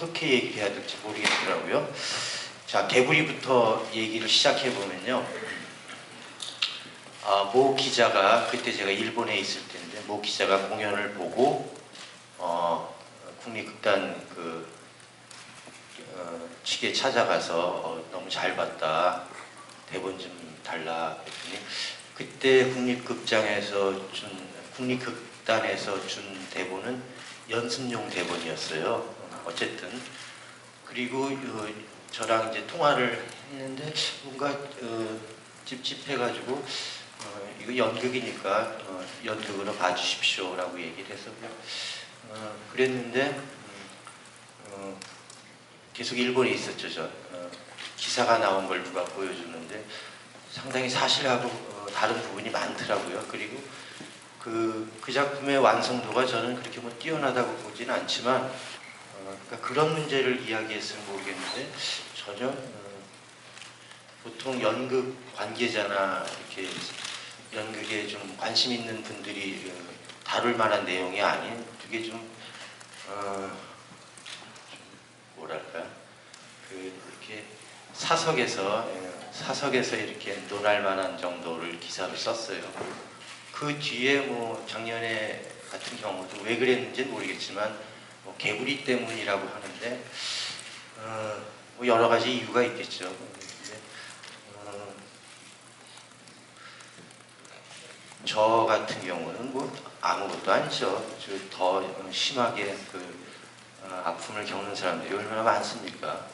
어떻게 얘기해야 될지 모르겠더라고요. 자, 개구리부터 얘기를 시작해 보면요. 아, 모 기자가 그때 제가 일본에 있을 때인데 모 기자가 공연을 보고 어, 국립극단 그 어, 측에 찾아가서 어, 너무 잘 봤다 대본 좀 달라 했더니 그때 국립극장에서 준 국립극단에서 준 대본은 연습용 대본이었어요. 어, 어쨌든 그리고 어, 저랑 이제 통화를 했는데 뭔가 어, 찝찝해가지고 어, 이거 연극이니까 어, 연극으로 봐주십시오라고 얘기를 그냥 어, 그랬는데 음, 어, 계속 일본에 있었죠. 저 어, 기사가 나온 걸 누가 보여주는데 상당히 사실하고 어, 다른 부분이 많더라고요. 그리고 그, 그 작품의 완성도가 저는 그렇게 뭐 뛰어나다고 보지는 않지만 어, 그러니까 그런 문제를 이야기했으면 모르겠는데 전혀 어, 보통 연극 관계자나 이렇게 연극에 좀 관심 있는 분들이 어, 다룰 만한 내용이 아닌 되게 좀, 어, 좀 뭐랄까 그 이렇게 사석에서 예, 사석에서 이렇게 논할 만한 정도를 기사로 썼어요. 그 뒤에 뭐 작년에 같은 경우도 왜 그랬는지는 모르겠지만 뭐 개구리 때문이라고 하는데 어, 뭐 여러 가지 이유가 있겠죠. 근데, 어, 저 같은 경우는 뭐 아무것도 아니죠. 저더 심하게 그 어, 아픔을 겪는 사람들이 얼마나 많습니까?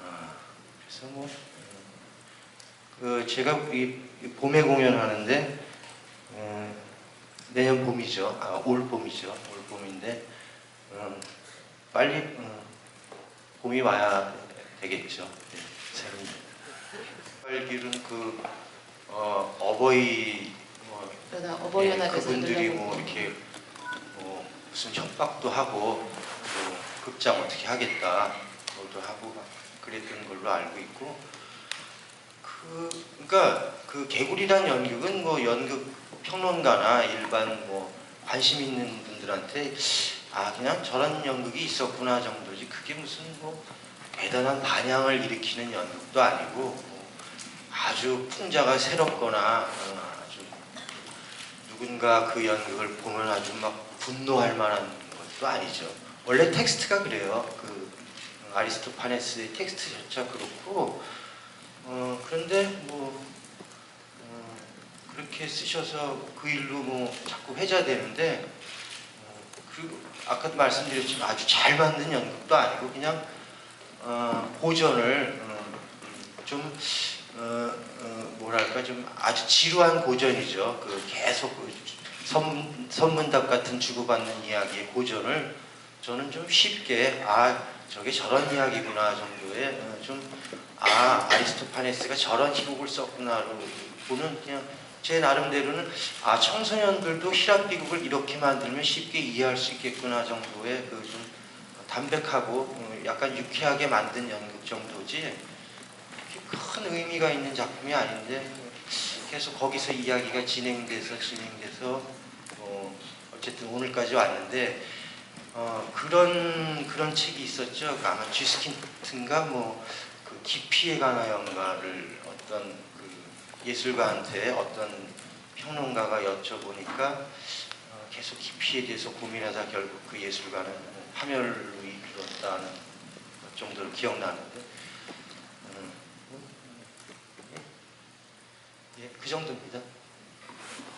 어, 그래서 뭐, 그 제가 이이 봄에 공연하는데 음, 내년 봄이죠. 아, 올 봄이죠. 올 봄인데 음, 빨리 음, 봄이 와야 되겠죠. 네, 새로운 알기로는 그 어, 어버이 뭐 그러나 예, 그분들이 뭐 이렇게 뭐 무슨 협박도 하고 뭐 극장 어떻게 하겠다 뭐도 하고 막 그랬던 걸로 알고 있고 그 그러니까 그 개구리란 연극은 뭐 연극 평론가나 일반 뭐 관심 있는 분들한테 아 그냥 저런 연극이 있었구나 정도지 그게 무슨 뭐 대단한 반향을 일으키는 연극도 아니고 뭐 아주 풍자가 새롭거나 어, 아주 누군가 그 연극을 보면 아주 막 분노할 만한 것도 아니죠. 원래 텍스트가 그래요. 그 아리스토파네스의 텍스트 자체가 그렇고 어, 그런데 뭐 어, 그렇게 쓰셔서 그 일로 뭐 자꾸 회자되는데 어, 그리고 아까도 말씀드렸지만 아주 잘 만든 연극도 아니고 그냥 어, 고전을 어, 좀 어, 어, 뭐랄까 좀 아주 지루한 고전이죠. 그 계속 그 선, 선문답 같은 주고받는 이야기의 고전을 저는 좀 쉽게 아 저게 저런 이야기구나 정도의 어, 좀아 아리스토파네스가 저런 희곡을 썼구나로 보는 그냥 제 나름대로는 아 청소년들도 히랍 비극을 이렇게 만들면 쉽게 이해할 수 있겠구나 정도의 그 좀 담백하고 어, 약간 유쾌하게 만든 연극 정도지 큰 의미가 있는 작품이 아닌데 계속 거기서 이야기가 진행돼서 진행돼서 어, 어쨌든 오늘까지 왔는데 어, 그런 그런 책이 있었죠. 그 아마 쥐스킨트인가 뭐 그 깊이에 관하여인가를 어떤 그 예술가한테 어떤 평론가가 여쭤보니까 어, 계속 깊이에 대해서 고민하다 결국 그 예술가는 파멸로 이르렀다는 것 정도로 기억나는데 음, 예, 그 정도입니다.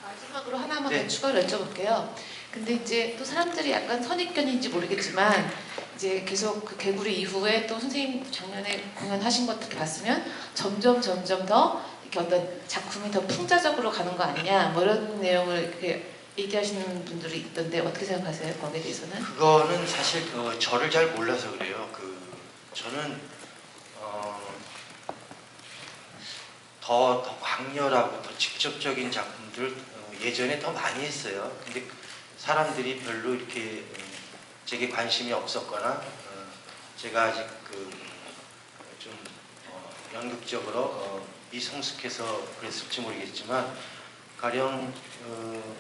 마지막으로 하나만 네. 더 추가로 여쭤볼게요. 근데 이제 또 사람들이 약간 선입견인지 모르겠지만 이제 계속 그 개구리 이후에 또 선생님 작년에 공연하신 것들 봤으면 점점 점점 더 이렇게 어떤 작품이 더 풍자적으로 가는 거 아니냐 뭐 이런 내용을 이렇게 얘기하시는 분들이 있던데 어떻게 생각하세요? 거기에 대해서는? 그거는 사실 어, 저를 잘 몰라서 그래요. 그 저는 어, 더, 더 강렬하고 더 직접적인 작품들 어, 예전에 더 많이 했어요. 근데 사람들이 별로 이렇게 음, 제게 관심이 없었거나 어, 제가 아직 그 좀 어, 연극적으로 어, 미성숙해서 그랬을지 모르겠지만 가령 어,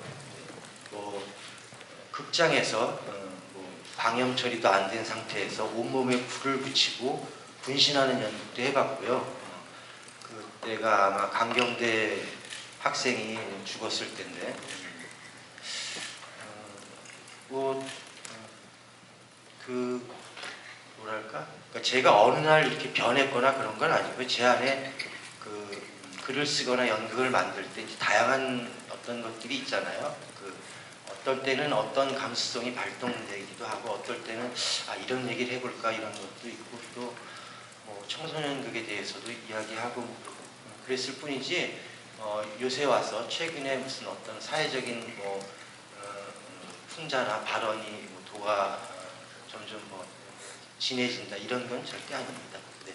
뭐 극장에서 어, 뭐 방염 처리도 안 된 상태에서 온몸에 불을 붙이고 분신하는 연극도 해봤고요. 어, 그때가 아마 강경대 학생이 죽었을 때인데 어, 뭐, 어, 그 뭐랄까? 그러니까 제가 어느 날 이렇게 변했거나 그런 건 아니고 제 안에 그 글을 쓰거나 연극을 만들 때 이제 다양한 어떤 것들이 있잖아요. 그 어떨 때는 어떤 감수성이 발동되기도 하고 어떨 때는 아 이런 얘기를 해볼까 이런 것도 있고 또 뭐 청소년극에 대해서도 이야기하고 뭐 그랬을 뿐이지 어, 요새 와서 최근에 무슨 어떤 사회적인 뭐 어, 풍자나 발언이 뭐 도가 어, 점점 뭐 진해진다 이런 건 절대 아닙니다. 네.